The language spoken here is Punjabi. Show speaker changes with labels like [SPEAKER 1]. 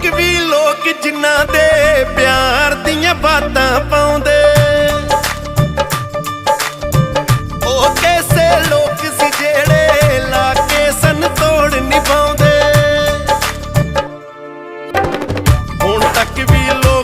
[SPEAKER 1] ਤੱਕ ਵੀ ਲੋਕ ਜਿਨ੍ਹਾਂ ਦੇ ਪਿਆਰ ਦੀਆਂ ਬਾਤਾਂ ਪਾਉਂਦੇ। ਉਹ ਕੈਸੇ ਲੋਕ ਸੀ ਸਨ ਤੋੜ ਨਿਭਾਉਂਦੇ। ਹੁਣ ਤੱਕ ਵੀ ਲੋਕ